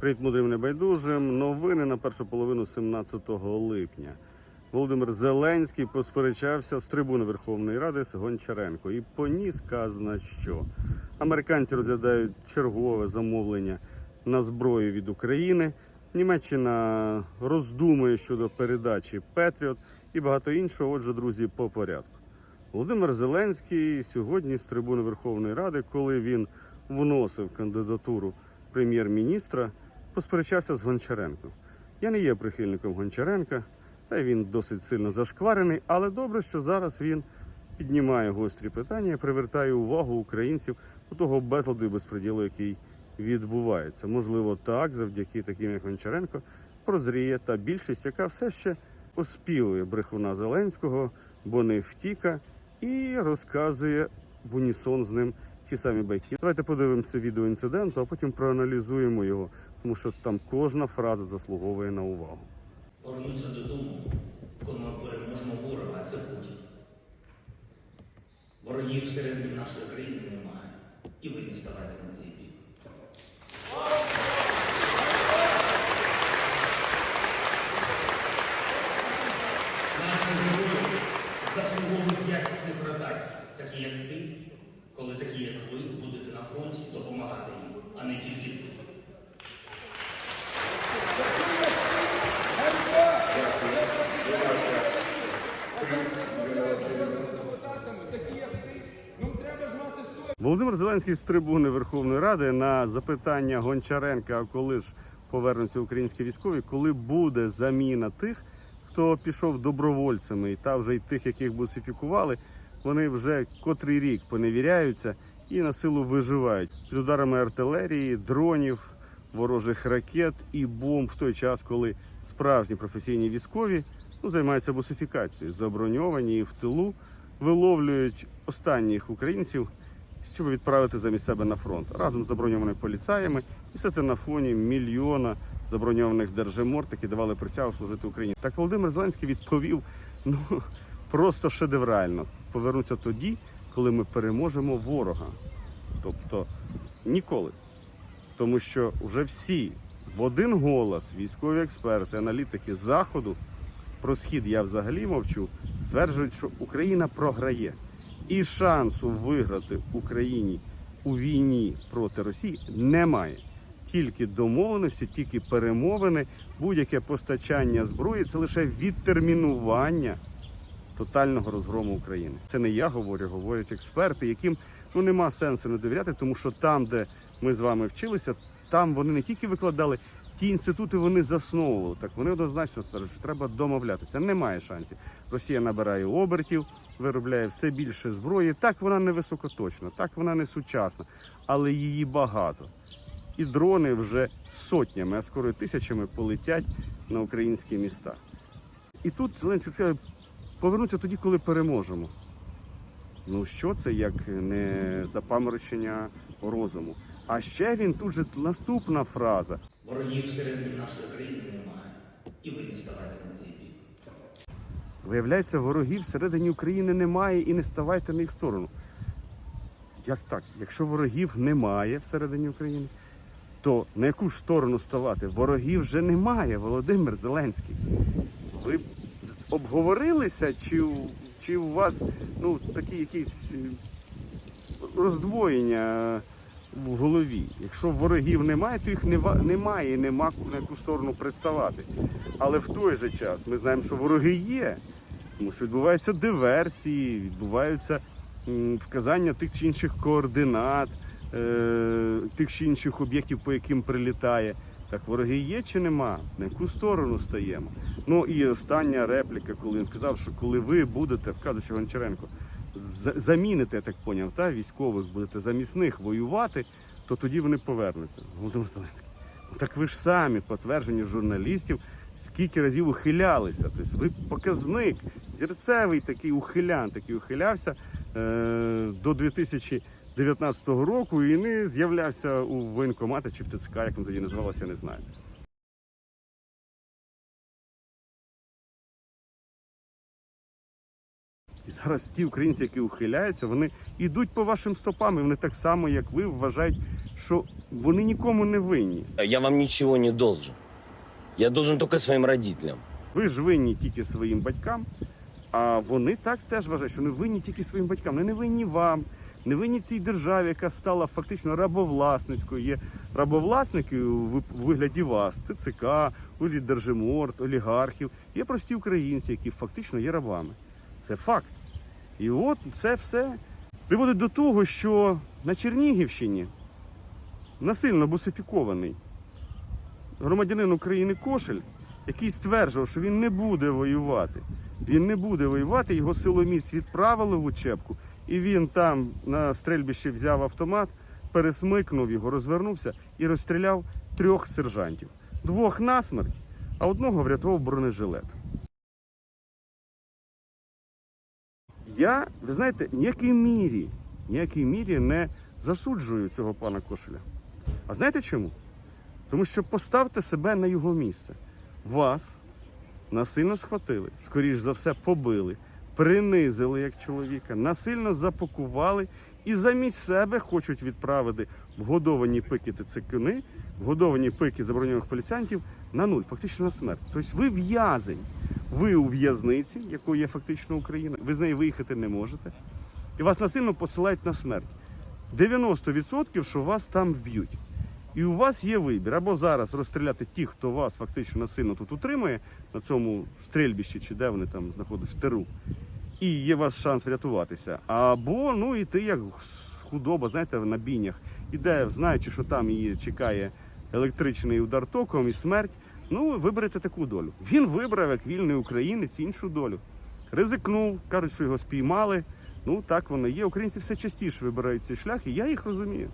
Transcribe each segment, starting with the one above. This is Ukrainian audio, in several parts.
Привіт, мудрим небайдужим. Новини на першу половину 17 липня. Володимир Зеленський посперечався з трибуни Верховної Ради з Гончаренко і поніс казна, що американці розглядають чергове замовлення на зброю від України. Німеччина роздумує щодо передачі Петріот і багато іншого. Отже, друзі, по порядку. Володимир Зеленський сьогодні з трибуни Верховної Ради, коли він вносив кандидатуру прем'єр-міністра, посперечався з Гончаренком. Я не є прихильником Гончаренка, та він досить сильно зашкварений, але добре, що зараз він піднімає гострі питання привертає увагу українців до того безладу і безпреділу, який відбувається. Можливо, так, завдяки таким як Гончаренко, прозріє та більшість, яка все ще оспівує брехуна Зеленського, бо не втіка, і розказує в унісон з ним ті самі байки. Давайте подивимося відео інциденту, а потім проаналізуємо його, тому що там кожна фраза заслуговує на увагу. Повернуться додому, коли ми переможемо ворога, а це Путін. Ворогів всередині нашої країни немає. І ви не ставайте на цей бік. Наші герої заслуговують якісних ротацій, такі як ти, коли такі, як ви, будете на фронті допомагати їм, а не тільки тут. Володимир Зеленський з трибуни Верховної Ради на запитання Гончаренка, а коли ж повернуться українські військові, коли буде заміна тих, хто пішов добровольцями, і та вже й тих, яких бусифікували, вони вже котрий рік поневіряються і на силу виживають. Під ударами артилерії, дронів, ворожих ракет і бомб в той час, коли справжні професійні військові ну, займаються бусифікацією, заброньовані і в тилу виловлюють останніх українців щоб відправити замість себе на фронт разом з заброньованими поліцаями, і все це на фоні мільйона заброньованих держиморт, які давали присягу служити Україні. Так Володимир Зеленський відповів ну просто шедеврально. Повернуться тоді, коли ми переможемо ворога. Тобто ніколи. Тому що вже всі в один голос, військові експерти, аналітики заходу про схід я взагалі мовчу, стверджують, що Україна програє. І шансу виграти Україні у війні проти Росії немає. Тільки домовленості, тільки перемовини, будь-яке постачання зброї це лише відтермінування тотального розгрому України. Це не я говорю, говорять експерти, яким ну нема сенсу не довіряти, тому що там, де ми з вами вчилися, там вони не тільки викладали. Ті інститути вони засновували. Так вони однозначно стверджують, що треба домовлятися. Немає шансів. Росія набирає обертів, виробляє все більше зброї. Так вона не високоточна, так вона не сучасна, але її багато. І дрони вже сотнями, а скоро тисячами полетять на українські міста. І тут Зеленський сказав, повернуться тоді, коли переможемо. Ну що це як не запаморочення розуму? А ще він тут же наступна фраза. Ворогів всередині нашої країни немає. І ви не ставайте на бік. Виявляється, ворогів всередині України немає і не ставайте на їх сторону. Як так? Якщо ворогів немає всередині України, то на яку ж сторону ставати? Ворогів вже немає, Володимир Зеленський. Ви обговорилися, чи, чи у вас ну, такі якісь роздвоєння в голові? Якщо ворогів немає, то їх немає і нема на яку сторону приставати. Але в той же час ми знаємо, що вороги є. Тому що відбуваються диверсії, відбуваються вказання тих чи інших координат, е, тих чи інших об'єктів, по яким прилітає. Так вороги є чи нема? На яку сторону стаємо? Ну і остання репліка, коли він сказав, що коли ви будете, вказуючи Гончаренко, за- заміните, я так поняв, та, військових будете замість них воювати, то тоді вони повернуться. Володимир Зеленський. Ну, Так ви ж самі підтверджені журналістів, скільки разів ухилялися. Тобто ви показник, зірцевий такий ухилян, такий ухилявся е, до 2019 року і не з'являвся у воєнкоматі чи в ТЦК, як він тоді називалося, я не знаю. І зараз ті українці, які ухиляються, вони йдуть по вашим стопам, і вони так само, як ви, вважають що вони нікому не винні. Я вам ничего не должен. Я должен только своим родителям. Ви ж винні тільки своїм батькам, а вони так теж вважають, що вони винні тільки своїм батькам. Вони не винні вам, не винні цій державі, яка стала фактично рабовласницькою. Є рабовласники у вигляді вас, ТЦК, вигляді Держиморт, олігархів. Є прості українці, які фактично є рабами. Це факт. І от це все приводить до того, що на Чернігівщині насильно бусифікований громадянин України Кошель, який стверджував, що він не буде воювати. Він не буде воювати, його силоміць відправили в учебку, і він там на стрельбищі взяв автомат, пересмикнув його, розвернувся і розстріляв трьох сержантів. Двох насмерть, а одного врятував бронежилет. Я, ви знаєте, ніякій мірі, ніякій мірі не засуджую цього пана Кошеля. А знаєте чому? Тому що поставте себе на його місце. Вас насильно схватили, скоріш за все, побили, принизили як чоловіка, насильно запакували і замість себе хочуть відправити вгодовані пики ТЦКни, вгодовані пики заборонених поліціянтів на нуль, фактично на смерть. Тобто ви в'язень, ви у в'язниці, якою є фактично Україна, ви з неї виїхати не можете, і вас насильно посилають на смерть. 90% що вас там вб'ють. І у вас є вибір або зараз розстріляти тих, хто вас фактично насильно тут утримує на цьому стрільбищі, чи де вони там знаходяться в тиру, і є у вас шанс врятуватися. Або ну іти як худоба, знаєте, на бійнях, іде, знаючи, що там її чекає електричний удар током і смерть. Ну, виберете таку долю. Він вибрав як вільний українець іншу долю. Ризикнув, кажуть, що його спіймали. Ну так воно є. Українці все частіше вибирають цей шлях, і я їх розумію.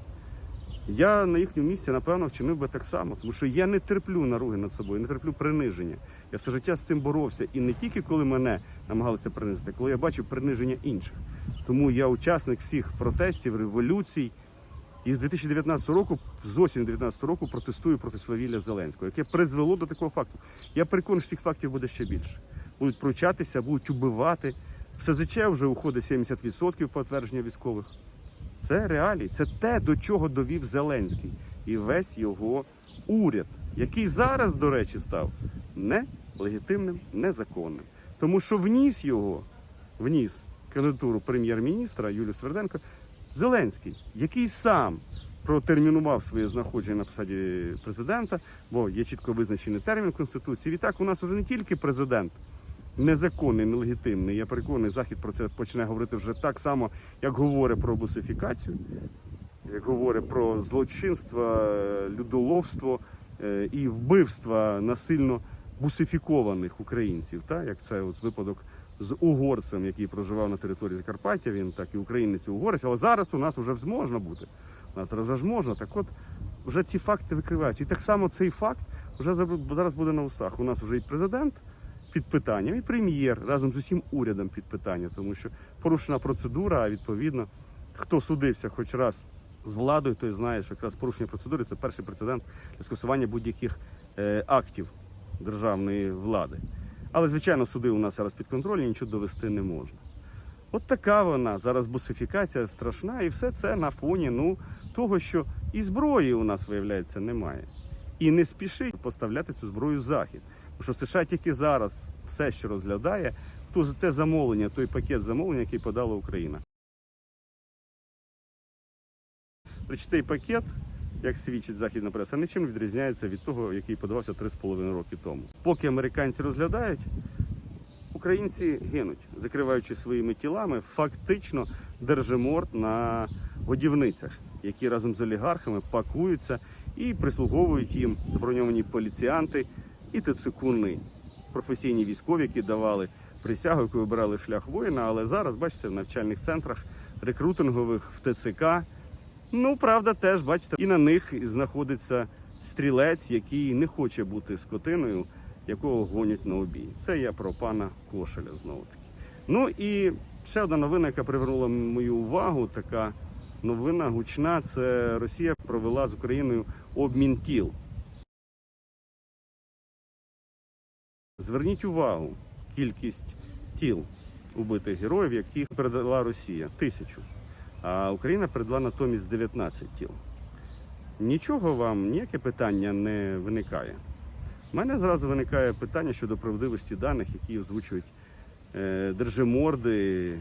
Я на їхньому місці, напевно, вчинив би так само, тому що я не терплю наруги над собою, не терплю приниження. Я все життя з тим боровся. І не тільки коли мене намагалися принизити, коли я бачив приниження інших. Тому я учасник всіх протестів, революцій. І з 2019 року, з осені 2019 року, протестую проти свавілля Зеленського, яке призвело до такого факту. Я переконаний, що цих фактів буде ще більше. Будуть пручатися, будуть убивати. В СЗЧ вже уходить 70% по військових. Це реалії, це те, до чого довів Зеленський і весь його уряд, який зараз, до речі, став нелегітимним, незаконним. Тому що вніс його, вніс кандидатуру прем'єр-міністра Юлію Сверденко Зеленський, який сам протермінував своє знаходження на посаді президента, бо є чітко визначений термін в Конституції. Відтак у нас вже не тільки президент незаконний, нелегітимний. Я переконаний, Захід про це почне говорити вже так само, як говорить про бусифікацію, як говорить про злочинство, людоловство е, і вбивства насильно бусифікованих українців, так? як це ось випадок з угорцем, який проживав на території Закарпаття, він так і українець і угорець, але зараз у нас вже можна бути. У нас зараз ж можна. Так от вже ці факти викриваються. І так само цей факт вже зараз буде на устах. У нас вже і президент під питанням, і прем'єр разом з усім урядом під питання, тому що порушена процедура, а відповідно, хто судився хоч раз з владою, той знає, що якраз порушення процедури це перший прецедент для скасування будь-яких е, актів державної влади. Але, звичайно, суди у нас зараз під контролем, нічого довести не можна. От така вона зараз бусифікація страшна, і все це на фоні ну, того, що і зброї у нас, виявляється, немає. І не спішить поставляти цю зброю в захід. Що США тільки зараз все, що розглядає, то те замовлення, той пакет замовлення, який подала Україна. Речі, цей пакет, як свідчить західна преса, нічим відрізняється від того, який подавався 3,5 роки тому. Поки американці розглядають, українці гинуть, закриваючи своїми тілами фактично держиморт на годівницях, які разом з олігархами пакуються і прислуговують їм заброньовані поліціянти і тицикуни, професійні військові, які давали присягу, які вибирали шлях воїна. Але зараз, бачите, в навчальних центрах рекрутингових в ТЦК. Ну, правда, теж бачите, і на них знаходиться стрілець, який не хоче бути скотиною, якого гонять на обій. Це я про пана Кошеля знову таки. Ну і ще одна новина, яка привернула мою увагу, така новина гучна. Це Росія провела з Україною обмін тіл. Зверніть увагу, кількість тіл убитих героїв, яких передала Росія тисячу. А Україна передала натомість 19 тіл. нічого вам, ніяке питання не виникає. У мене зразу виникає питання щодо правдивості даних, які озвучують е, держиморди,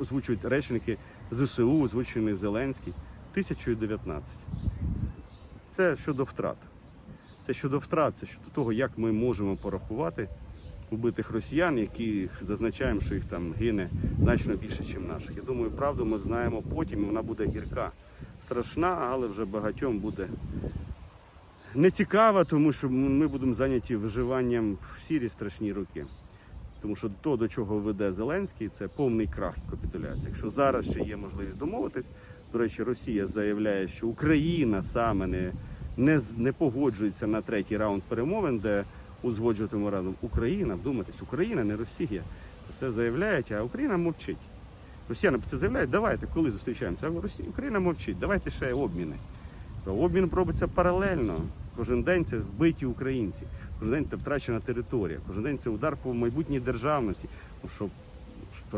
озвучують речники ЗСУ, озвучений Зеленський. 1019. Це щодо втрат. Це щодо втрат, це щодо того, як ми можемо порахувати убитих росіян, яких зазначаємо, що їх там гине значно більше, ніж наших. Я думаю, правду ми знаємо потім, і вона буде гірка, страшна, але вже багатьом буде не цікава, тому що ми будемо зайняті виживанням в сірі страшні роки. Тому що то, до чого веде Зеленський, це повний крах і капітуляція. Якщо зараз ще є можливість домовитись, до речі, Росія заявляє, що Україна саме не, не, не погоджується на третій раунд перемовин, де узгоджуватиме разом Україна, вдумайтесь, Україна, не Росія. Це заявляють, а Україна мовчить. Росіяни про це заявляють, давайте, коли зустрічаємося. Росія, Україна мовчить, давайте ще обміни. Обмін робиться паралельно. Кожен день це вбиті українці, кожен день це втрачена територія, кожен день це удар по майбутній державності. Ну, що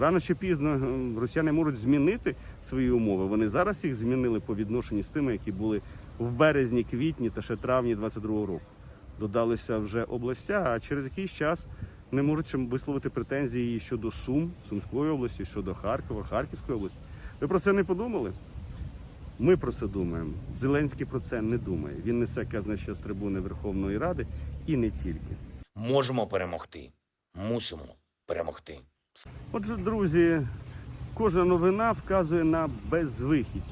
рано чи пізно е, росіяни можуть змінити свої умови. Вони зараз їх змінили по відношенню з тими, які були в березні, квітні та ще травні 22-го року. Додалися вже областя, а через якийсь час не можуть висловити претензії щодо Сум, Сумської області, щодо Харкова, Харківської області. Ви про це не подумали? Ми про це думаємо. Зеленський про це не думає. Він несе казначе з трибуни Верховної Ради і не тільки. Можемо перемогти. Мусимо перемогти. Отже, друзі, кожна новина вказує на безвихідь,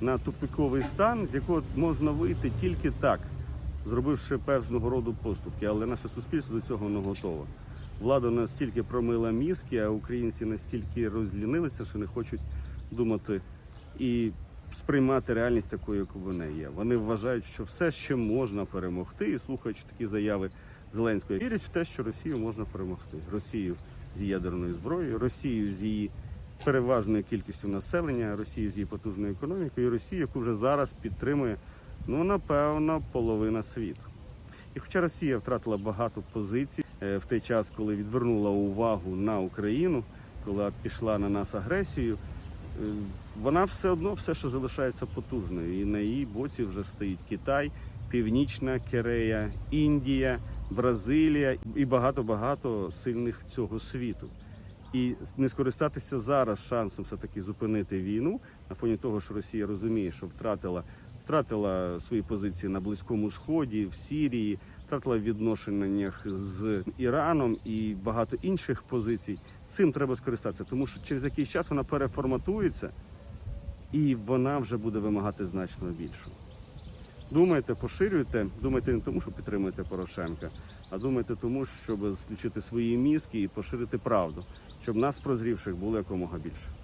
на тупиковий стан, з якого можна вийти тільки так, зробивши певного роду поступки. Але наше суспільство до цього не готове. Влада настільки промила мізки, а українці настільки розлінилися, що не хочуть думати і сприймати реальність такою, яку вона є. Вони вважають, що все ще можна перемогти, і слухаючи такі заяви Зеленського, вірять в те, що Росію можна перемогти. Росію з ядерною зброєю, Росію з її переважною кількістю населення, Росію з її потужною економікою, і Росію, яку вже зараз підтримує, ну напевно, половина світу. І хоча Росія втратила багато позицій е, в той час, коли відвернула увагу на Україну, коли пішла на нас агресією, е, вона все одно все ще залишається потужною. І на її боці вже стоїть Китай, Північна Корея, Індія, Бразилія і багато-багато сильних цього світу. І не скористатися зараз шансом все таки зупинити війну на фоні того, що Росія розуміє, що втратила втратила свої позиції на Близькому Сході, в Сірії, втратила в відношеннях з Іраном і багато інших позицій. Цим треба скористатися, тому що через якийсь час вона переформатується і вона вже буде вимагати значно більшого. Думайте, поширюйте, думайте не тому, що підтримуєте Порошенка, а думайте тому, щоб включити свої мізки і поширити правду, щоб нас прозрівших було якомога більше.